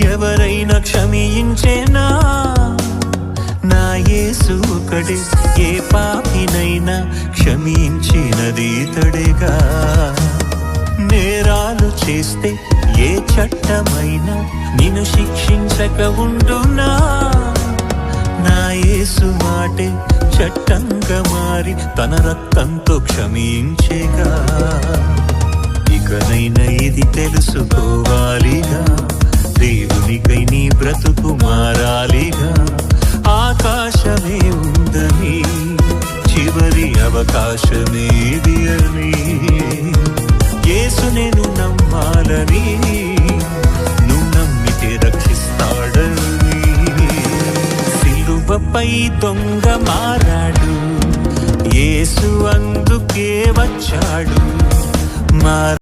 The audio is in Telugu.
ఎవరైనా క్షమించేనా? నా యేసు ఒకడే ఏ పాపినైనా క్షమించినది ఇతడేగా. నేరాలు చేస్తే ఏ చట్టమైనా నిన్ను శిక్షించక ఉంటున్నా నా యేసు మాటే చట్టంగా మారి తన రక్తంతో క్షమించేగా. ఇకనైనా ఇది తెలుసుకోవాలిగా. కుమారాలిగా మారాలిగా. ఆకాశమే ఉందని చివరి అవకాశమేది అని యేసు నేను నమ్మాలని నువ్వు నమ్మితే రక్షిస్తాడని. సిలువపై దొంగ మారాడు యేసు అందుకే వచ్చాడు. మార